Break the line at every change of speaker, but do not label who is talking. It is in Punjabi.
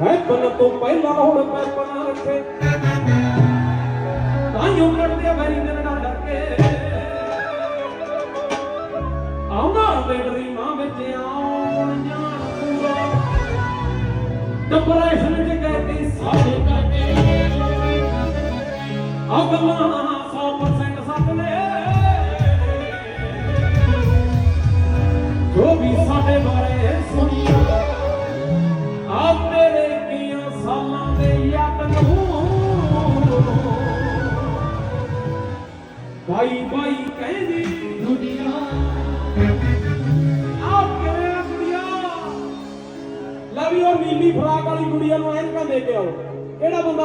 ਹੈ ਬਨ ਤੋਂ ਪਹਿਲਾਂ ਹੁਣ ਪੈਪ ਨਾ ਰੱਖੇ। ਤਾਈਓ ਕੱਢਦੇ ਵੈਰੀ ਦੇ ਨਾਲ ਡਰ ਕੇ ਆਉਂਦਾ ਬੇਟਰੀ ਮਾਂ ਵਿੱਚ ਆਉਣ ਜਾਣ ਪੂਰਾ। ਡਿਪਰੈਸ਼ਨ ਚ ਗਏ ਤੇ ਸਾਰੇ ਕਰਕੇ। ਅਗਲਾ 100% ਸੱਚ ਨੇ। ਬਾਈ ਬਾਈ ਕਹਿੰਦੀ, ਦੁਨੀਆ ਆ ਕਿਵੇਂ ਆ ਲਵੀ ਉਹ ਨੀਲੀ ਫਰਾਕ ਵਾਲੀ ਕੁੜੀਆਂ ਨੂੰ ਐਨਕਾਂ ਦੇ ਕੇ ਆਓ। ਕਿਹੜਾ ਬੰਦਾ